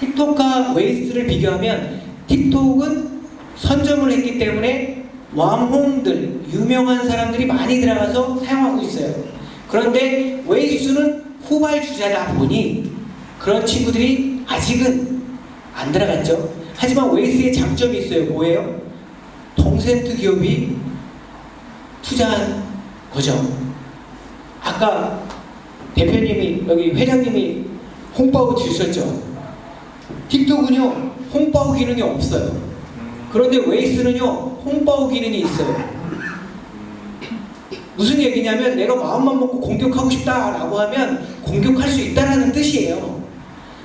틱톡과 웨이스를 비교하면 틱톡은 선점을 했기 때문에 왕홍들, 유명한 사람들이 많이 들어가서 사용하고 있어요. 그런데 웨이스는 후발주자다 보니 그런 친구들이 아직은 안 들어갔죠. 하지만 웨이스의 장점이 있어요. 뭐예요? 동센트 기업이 투자한 거죠. 아까 대표님이 여기 회장님이 홍바우 주셨죠. 틱톡은요 홍바우 기능이 없어요. 그런데 웨이스는요 홍바우 기능이 있어요. 무슨 얘기냐면 내가 마음만 먹고 공격하고 싶다라고 하면 공격할 수 있다라는 뜻이에요.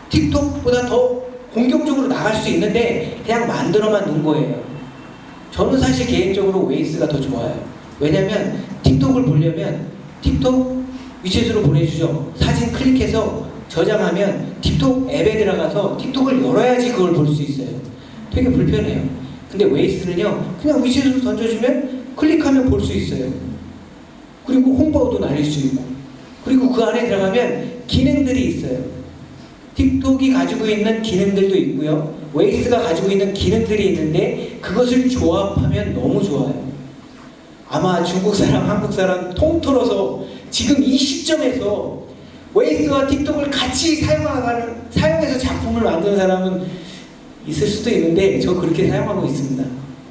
틱톡보다 더 공격적으로 나갈 수 있는데 그냥 만들어만 놓은 거예요. 저는 사실 개인적으로 웨이스가 더 좋아요. 왜냐면 틱톡을 보려면 틱톡 위챗으로 보내주죠. 사진 클릭해서 저장하면 틱톡 앱에 들어가서 틱톡을 열어야지 그걸 볼 수 있어요. 되게 불편해요. 근데 웨이스는요, 그냥 위챗으로 던져주면 클릭하면 볼 수 있어요. 그리고 홍보도 날릴 수 있고, 그리고 그 안에 들어가면 기능들이 있어요. 틱톡이 가지고 있는 기능들도 있고요. 웨이스가 가지고 있는 기능들이 있는데 그것을 조합하면 너무 좋아요. 아마 중국 사람, 한국 사람 통틀어서 지금 이 시점에서 웨이스와 틱톡을 같이 사용하는 사용해서 작품을 만드는 사람은 있을 수도 있는데 저 그렇게 사용하고 있습니다.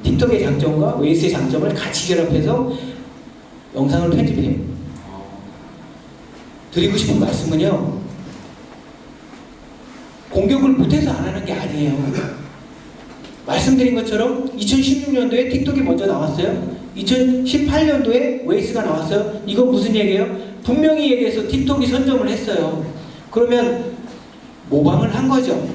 틱톡의 장점과 웨이스의 장점을 같이 결합해서 영상을 편집해요. 드리고 싶은 말씀은요. 공격을 못해서 안 하는 게 아니에요. 말씀드린 것처럼 2016년도에 틱톡이 먼저 나왔어요. 2018년도에 웨이스가 나왔어요. 이건 무슨 얘기예요? 분명히 얘기해서 틱톡이 선점을 했어요. 그러면 모방을 한 거죠.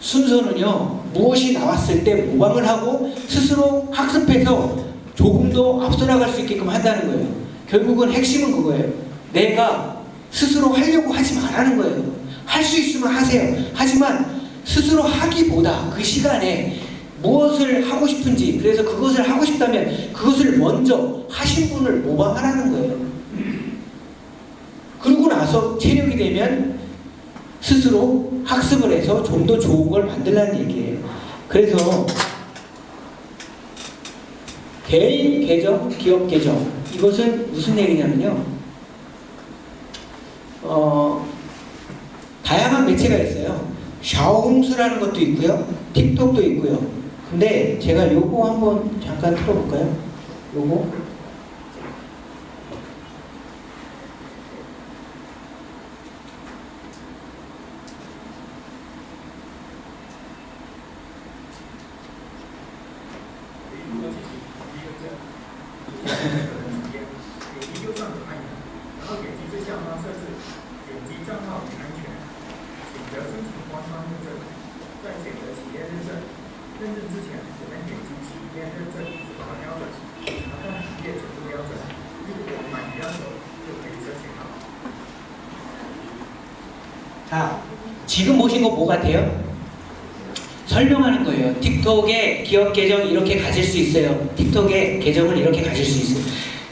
순서는요, 무엇이 나왔을 때 모방을 하고 스스로 학습해서 조금 더 앞서 나갈 수 있게끔 한다는 거예요. 결국은 핵심은 그거예요. 내가 스스로 하려고 하지 말라는 거예요. 할 수 있으면 하세요. 하지만 스스로 하기보다 그 시간에 무엇을 하고 싶은지 그래서 그것을 하고 싶다면 그것을 먼저 하신 분을 모방하라는 거예요. 나서 체력이 되면 스스로 학습을 해서 좀 더 좋은 걸 만들라는 얘기예요. 그래서 개인 계정, 기업 계정 이것은 무슨 얘기냐면요. 어, 다양한 매체가 있어요. 샤오홍수라는 것도 있고요. 틱톡도 있고요. 근데 제가 요거 한번 잠깐 틀어볼까요? 요거. 자, 지금 보신 거 뭐 같아요? 설명하는 거예요. 틱톡에 기업 계정 이렇게 가질 수 있어요. 틱톡에 계정을 이렇게 가질 수 있어요.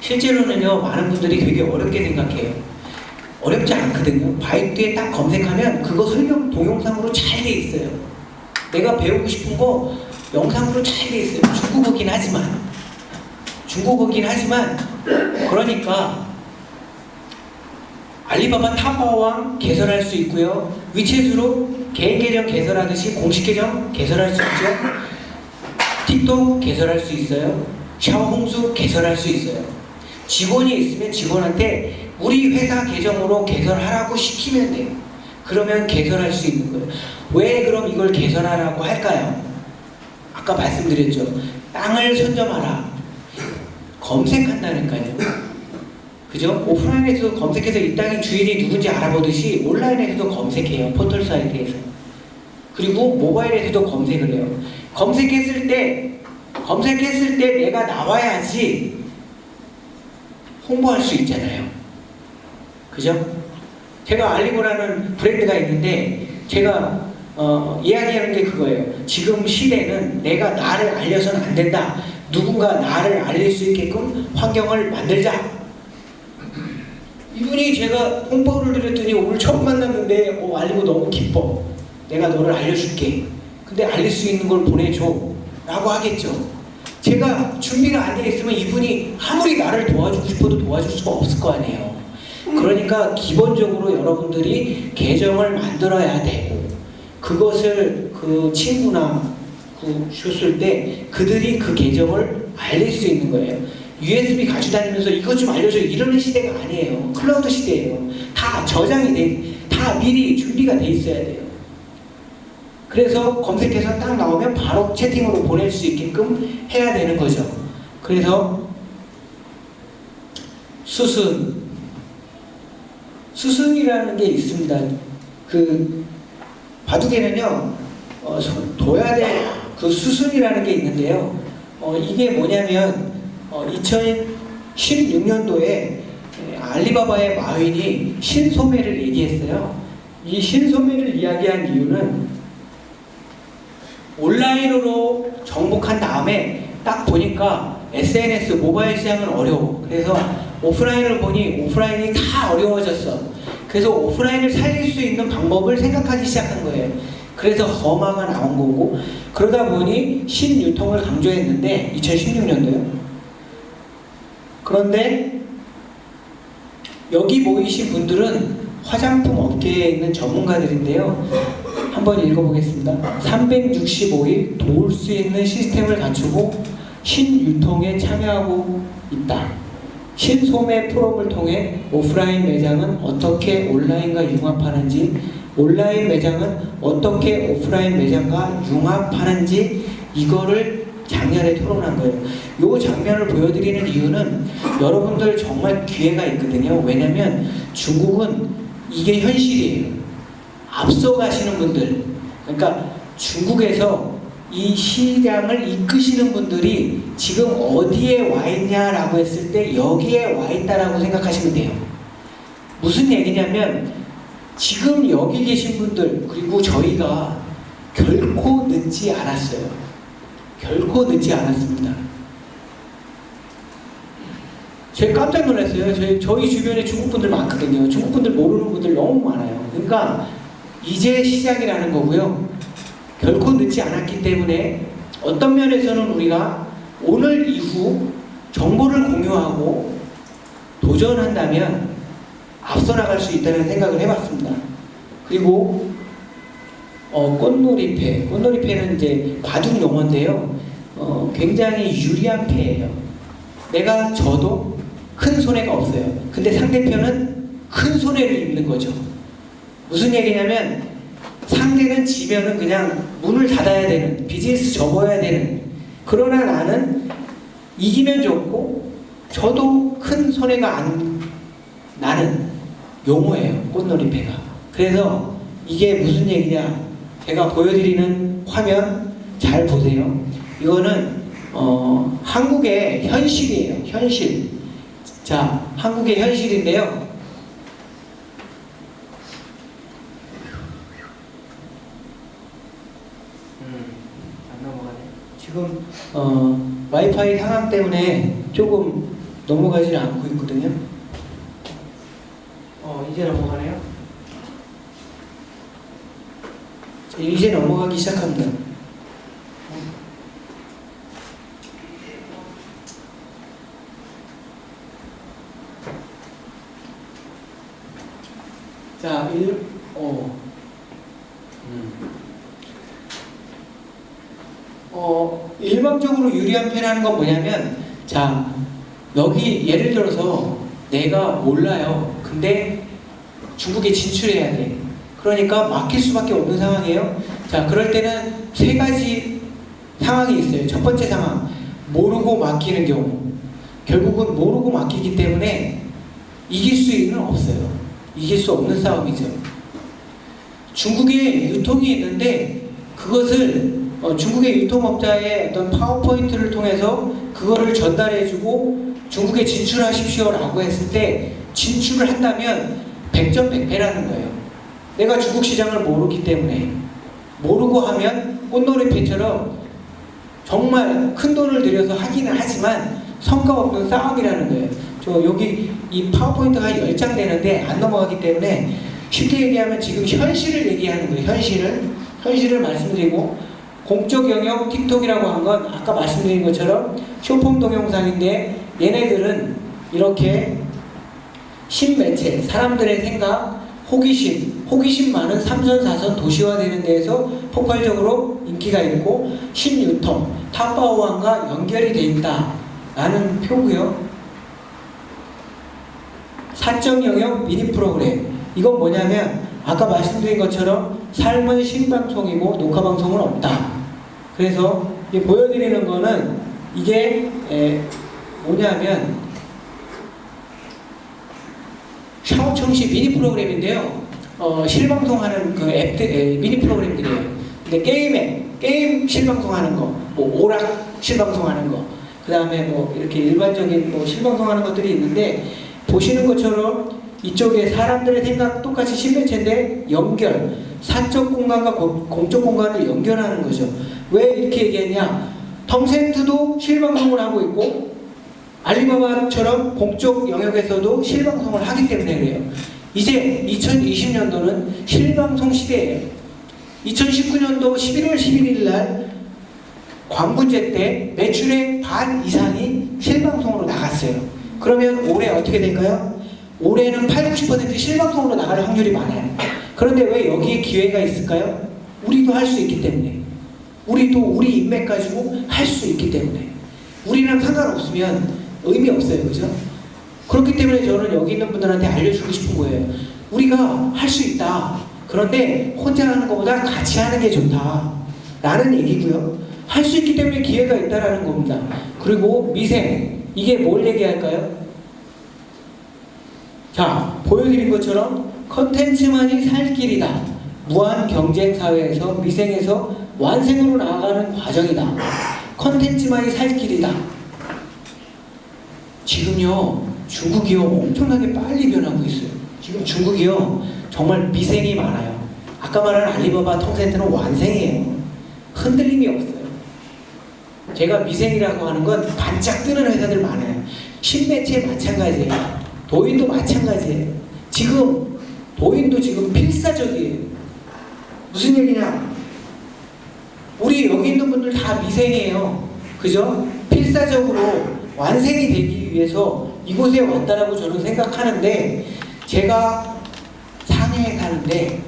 실제로는요, 많은 분들이 되게 어렵게 생각해요. 어렵지 않거든요. 바이트에 딱 검색하면 그거 설명 동영상으로 잘 돼 있어요. 내가 배우고 싶은 거 영상으로 잘 돼 있어요. 중국어긴 하지만. 중국어긴 하지만, 그러니까 알리바바 타파왕 개설할 수 있고요. 위챗으로 개인 계정 개설하듯이 공식 계정 개설할 수 있죠. 틱톡 개설할 수 있어요. 샤오홍수 개설할 수 있어요. 직원이 있으면 직원한테 우리 회사 계정으로 개설하라고 시키면 돼요. 그러면 개설할 수 있는 거예요. 왜 그럼 이걸 개설하라고 할까요? 아까 말씀드렸죠. 땅을 선점하라. 검색한다니까요. 그죠? 오프라인에서도 검색해서 이 땅의 주인이 누군지 알아보듯이 온라인에서도 검색해요. 포털 사이트에서. 그리고 모바일에서도 검색을 해요. 검색했을 때, 검색했을 때 내가 나와야지 홍보할 수 있잖아요. 그죠? 제가 알리고라는 브랜드가 있는데 제가 어, 이야기하는 게 그거예요. 지금 시대는 내가 나를 알려서는 안 된다. 누군가 나를 알릴 수 있게끔 환경을 만들자. 이분이 제가 홍보를 드렸더니 오늘 처음 만났는데 어, 알리고 너무 기뻐. 내가 너를 알려줄게. 근데 알릴 수 있는 걸 보내줘. 라고 하겠죠. 제가 준비가 안 돼 있으면 이분이 아무리 나를 도와주고 싶어도 도와줄 수가 없을 거 아니에요. 그러니까 기본적으로 여러분들이 계정을 만들어야 되고 그것을 그 친구나 그 줬을 때 그들이 그 계정을 알릴 수 있는 거예요. USB 가지고 다니면서 이것 좀 알려줘 이러는 시대가 아니에요. 클라우드 시대예요. 다 저장이 돼, 다 미리 준비가 돼 있어야 돼요. 그래서 검색해서 딱 나오면 바로 채팅으로 보낼 수 있게끔 해야 되는 거죠. 그래서 수순 수순이라는 게 있습니다. 그 바둑에는요 어, 될그 수순이라는 게 있는데요. 어, 이게 뭐냐면 어, 2016년도에 알리바바의 마윈이 신소매를 얘기했어요. 이 신소매를 이야기한 이유는 온라인으로 정복한 다음에 딱 보니까 SNS 모바일 시장은 어려워. 그래서 오프라인을 보니 오프라인이 다 어려워졌어. 그래서 오프라인을 살릴 수 있는 방법을 생각하기 시작한 거예요. 그래서 허마가 나온 거고 그러다 보니 신유통을 강조했는데 2016년도요. 그런데 여기 모이신 분들은 화장품 업계에 있는 전문가들인데요. 한번 읽어보겠습니다. 365일 도울 수 있는 시스템을 갖추고 신유통에 참여하고 있다. 신소매 프로를 통해 오프라인 매장은 어떻게 온라인과 융합하는지, 온라인 매장은 어떻게 오프라인 매장과 융합하는지 이거를 작년에 토론한 거예요. 이 장면을 보여드리는 이유는 여러분들 정말 기회가 있거든요. 왜냐면 중국은 이게 현실이에요. 앞서가시는 분들, 그러니까 중국에서 이 시장을 이끄시는 분들이 지금 어디에 와 있냐라고 했을 때 여기에 와 있다라고 생각하시면 돼요. 무슨 얘기냐면 지금 여기 계신 분들 그리고 저희가 결코 늦지 않았어요. 결코 늦지 않았습니다. 제가 깜짝 놀랐어요. 저희, 저희 주변에 중국 분들 많거든요. 중국 분들 모르는 분들 너무 많아요. 그러니까 이제 시작이라는 거고요. 결코 늦지 않았기 때문에 어떤 면에서는 우리가 오늘 이후 정보를 공유하고 도전한다면 앞서 나갈 수 있다는 생각을 해봤습니다. 그리고 어, 꽃놀이패, 꽃놀이패는 이제 바둑 용어인데요. 어, 굉장히 유리한 패예요. 내가 져도 큰 손해가 없어요. 근데 상대편은 큰 손해를 입는 거죠. 무슨 얘기냐면 상대는 지면은 그냥 문을 닫아야 되는 비즈니스 접어야 되는 그러나 나는 이기면 좋고 저도 큰 손해가 안 나는 용어예요 꽃놀이패가 그래서 이게 무슨 얘기냐 제가 보여드리는 화면 잘 보세요 이거는 어, 한국의 현실이에요 현실 자 한국의 현실인데요 음. 지금 어, 와이파이 상황 때문에 조금 넘어가지 않고 있거든요. 어, 이제 넘어가네요. 자, 이제 넘어가기 시작합니다. 자, 일, 어, 음. 어, 일방적으로 유리한 패라는 건 뭐냐면, 자, 여기 예를 들어서 내가 몰라요. 근데 중국에 진출해야 돼. 그러니까 막힐 수밖에 없는 상황이에요. 자, 그럴 때는 세 가지 상황이 있어요. 첫 번째 상황, 모르고 막히는 경우. 결국은 모르고 막히기 때문에 이길 수는 없어요. 이길 수 없는 싸움이죠. 중국에 유통이 있는데 그것을 어, 중국의 유통업자의 어떤 파워포인트를 통해서 그거를 전달해주고 중국에 진출하십시오라고 했을 때 진출을 한다면 100점 100패라는 거예요. 내가 중국 시장을 모르기 때문에 모르고 하면 꽃놀이패처럼 정말 큰 돈을 들여서 하기는 하지만 성과 없는 싸움이라는 거예요. 저 여기 이 파워포인트가 10장 되는데 안 넘어가기 때문에 쉽게 얘기하면 지금 현실을 얘기하는 거예요. 현실을 현실을 말씀드리고 공적 영역 틱톡이라고 한 건 아까 말씀드린 것처럼 쇼폼 동영상인데 얘네들은 이렇게 신매체 사람들의 생각 호기심 호기심 많은 삼선 사선 도시화되는 데에서 폭발적으로 인기가 있고 신유통 탑바오왕과 연결이 돼 있다 라는 표고요. 사적 영역 미니 프로그램 이건 뭐냐면 아까 말씀드린 것처럼 삶은 신방송이고 녹화 방송은 없다. 그래서 이 보여드리는 거는 이게 에, 뭐냐면 샤오청시 미니 프로그램인데요. 어, 실방송하는 그 앱들 에, 미니 프로그램들이에요. 근데 게임에 게임 실방송하는 거, 뭐 오락 실방송하는 거, 그 다음에 뭐 이렇게 일반적인 뭐 실방송하는 것들이 있는데 보시는 것처럼 이쪽에 사람들의 생각 똑같이 신매체인데 연결 사적 공간과 공- 공적 공간을 연결하는 거죠. 왜 이렇게 얘기했냐? 텅센트도 실방송을 하고 있고 알리바바처럼 공적 영역에서도 실방송을 하기 때문에 그래요. 이제 2020년도는 실방송 시대예요. 2019년도 11월 11일 날 광분제 때 매출의 반 이상이 실방송으로 나갔어요. 그러면 올해 어떻게 될까요? 올해는 8, 90% 실방송으로 나갈 확률이 많아요. 그런데 왜 여기에 기회가 있을까요? 우리도 할 수 있기 때문에. 우리도 우리 인맥 가지고 할 수 있기 때문에. 우리랑 상관없으면 의미 없어요. 그죠? 그렇기 때문에 저는 여기 있는 분들한테 알려주고 싶은 거예요. 우리가 할 수 있다. 그런데 혼자 하는 것보다 같이 하는 게 좋다. 라는 얘기고요. 할 수 있기 때문에 기회가 있다라는 겁니다. 그리고 미생. 이게 뭘 얘기할까요? 자, 보여드린 것처럼 컨텐츠만이 살 길이다. 무한 경쟁 사회에서 미생에서 완생으로 나아가는 과정이다. 컨텐츠만이 살 길이다. 지금요, 중국이요, 엄청나게 빨리 변하고 있어요. 지금 중국이요, 정말 미생이 많아요. 아까 말한 알리바바 텅센트는 완생이에요. 흔들림이 없어요. 제가 미생이라고 하는 건 반짝 뜨는 회사들 많아요. 신매체 마찬가지예요. 도인도 마찬가지예요. 지금 도인도 지금 필사적이에요. 무슨 얘기냐? 우리 여기 있는 분들 다 미생이에요. 그죠? 필사적으로 완생이 되기 위해서 이곳에 왔다라고 저는 생각하는데 제가 상해에 가는데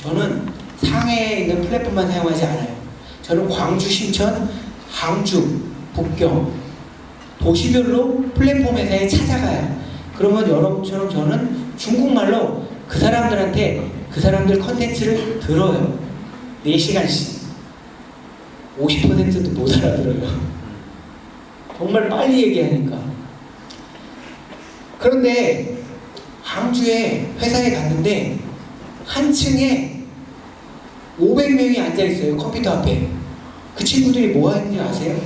저는 상해에 있는 플랫폼만 사용하지 않아요. 저는 광주, 신천, 항주, 북경 도시별로 플랫폼 회사에 찾아가요. 그러면 여러분처럼 저는 중국말로 그 사람들한테 그 사람들 컨텐츠를 들어요. 4시간씩. 50%도 못 알아들어요. 정말 빨리 얘기하니까. 그런데 항주에 회사에 갔는데 한 층에 500명이 앉아 있어요. 컴퓨터 앞에. 그 친구들이 뭐 하는지 아세요?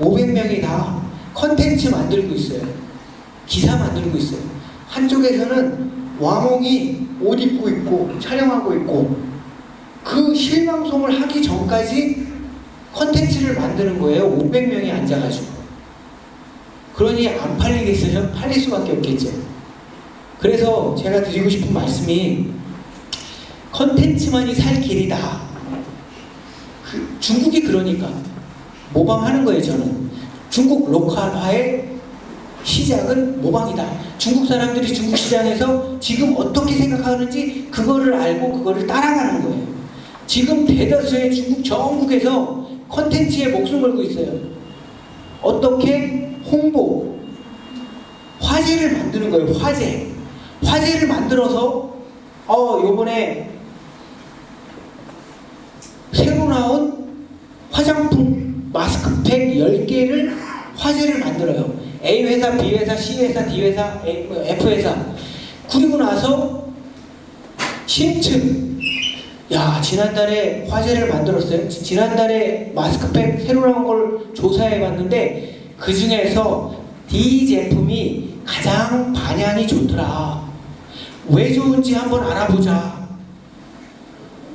500명이 다 컨텐츠 만들고 있어요. 기사 만들고 있어요. 한쪽에서는 왕홍이 옷 입고 있고 촬영하고 있고 그 실방송을 하기 전까지 컨텐츠를 만드는 거예요. 500명이 앉아가지고. 그러니 안 팔리겠어요? 팔릴 수밖에 없겠죠. 그래서 제가 드리고 싶은 말씀이 컨텐츠만이 살 길이다. 그 중국이 그러니까 모방하는 거예요, 저는. 중국 로컬화의 시작은 모방이다. 중국 사람들이 중국 시장에서 지금 어떻게 생각하는지 그거를 알고 그거를 따라가는 거예요. 지금 대다수의 중국 전국에서 컨텐츠에 목숨 걸고 있어요. 어떻게 홍보, 화제를 만드는 거예요. 화제. 화제를 만들어서 어 요번에 새로 나온 화장품 마스크팩 10개를 화제를 만들어요. A 회사, B 회사, C 회사, D 회사, F 회사. 그리고 나서 신층. 야, 지난달에 화제를 만들었어요. 지- 지난달에 마스크팩 새로 나온 걸 조사해 봤는데 그 중에서 D 제품이 가장 반향이 좋더라. 왜 좋은지 한번 알아보자.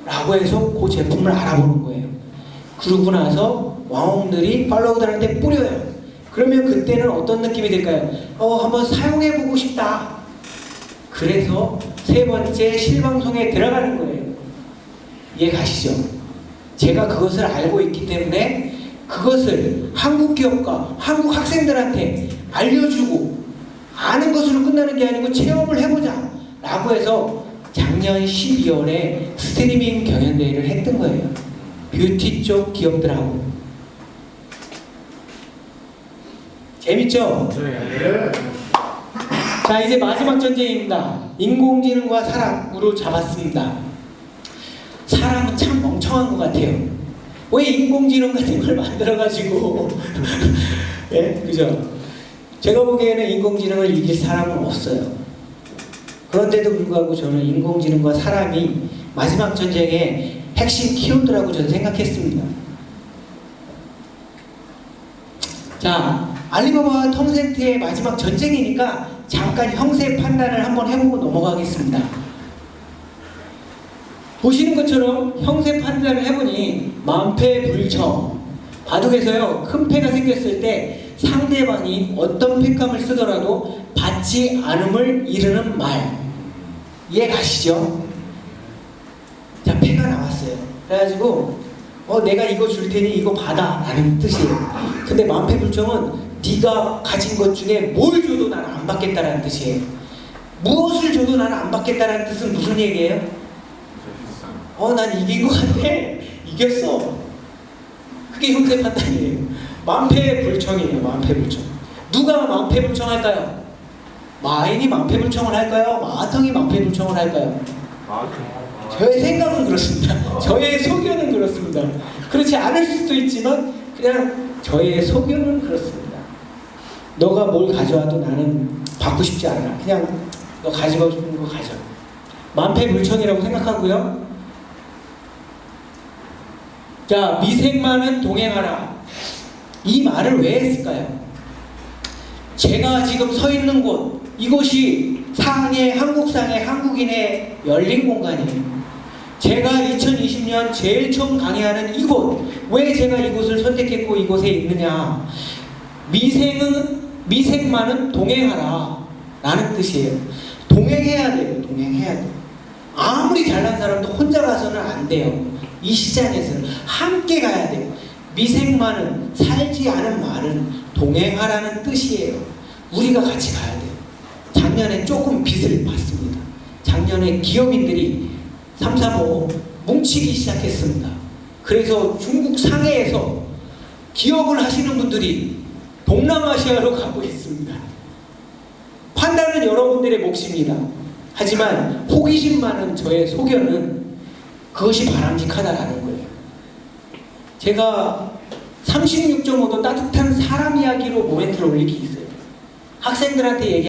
라고 해서 그 제품을 알아보는 거예요. 그러고 나서 왕홍들이 팔로우들한테 뿌려요. 그러면 그때는 어떤 느낌이 들까요? 어, 한번 사용해보고 싶다. 그 그래서 세 번째 실방송에 들어가는 거예요. 이해 가시죠? 제가 그것을 알고 있기 때문에 그것을 한국 기업과 한국 학생들한테 알려주고 아는 것으로 끝나는 게 아니고 체험을 해보자 라고 해서 작년 12월에 스트리밍 경연대회를 했던 거예요. 뷰티 쪽 기업들하고. 재밌죠? 자, 이제 마지막 전쟁입니다. 인공지능과 사람으로 잡았습니다. 사람은 참 멍청한 것 같아요. 왜 인공지능 같은 걸 만들어가지고, 예, 그죠? 제가 보기에는 인공지능을 이길 사람은 없어요. 그런데도 불구하고 저는 인공지능과 사람이 마지막 전쟁의 핵심 키워드라고 저는 생각했습니다. 자, 알리바바와 텅센트의 마지막 전쟁이니까 잠깐 형세 판단을 한번 해보고 넘어가겠습니다. 보시는 것처럼 형세 판단을 해보니 만패불청. 바둑에서요 큰 패가 생겼을 때 상대방이 어떤 패감을 쓰더라도 받지 않음을 이르는 말. 이해 가시죠? 자 패가 나왔어요. 그래가지고 어 내가 이거 줄 테니 이거 받아. 라는 뜻이에요. 근데 만패불청은 네가 가진 것 중에 뭘 줘도 나는 안 받겠다라는 뜻이에요. 무엇을 줘도 나는 안 받겠다라는 뜻은 무슨 얘기예요? 어, 난 이긴 것 같아. 이겼어. 그게 형세 판단이에요. 만패불청이에요. 만패불청. 누가 만패불청할까요? 마인이 만패불청을 할까요? 마하텅이 만패불청을 할까요? 저의 생각은 그렇습니다. 저의 소견은 그렇습니다. 그렇지 않을 수도 있지만 그냥 저의 소견은 그렇습니다. 너가 뭘 가져와도 나는 받고 싶지 않아. 그냥 너 가지고 싶은 거 가져. 만패불청이라고 생각하고요. 자, 미생만은 동행하라. 이 말을 왜 했을까요? 제가 지금 서 있는 곳, 이곳이 상해, 한국상해, 한국인의 열린 공간이에요. 제가 2020년 제일 처음 강의하는 이곳, 왜 제가 이곳을 선택했고 이곳에 있느냐. 미생은, 미생만은 동행하라. 라는 뜻이에요. 동행해야 돼요. 동행해야 돼요. 아무리 잘난 사람도 혼자 가서는 안 돼요. 이 시장에서는 함께 가야 돼요. 미생만은 살지 않은 말은 동행하라는 뜻이에요. 우리가 같이 가야 돼요. 작년에 조금 빚을 봤습니다. 작년에 기업인들이 3, 4, 5 뭉치기 시작했습니다. 그래서 중국 상해에서 기업을 하시는 분들이 동남아시아로 가고 있습니다. 판단은 여러분들의 몫입니다. 하지만 호기심 많은 저의 소견은 그것이 바람직하다라는 거예요. 제가 36.5도 따뜻한 사람 이야기로 모멘트를 올릴 게 있어요. 학생들한테 얘기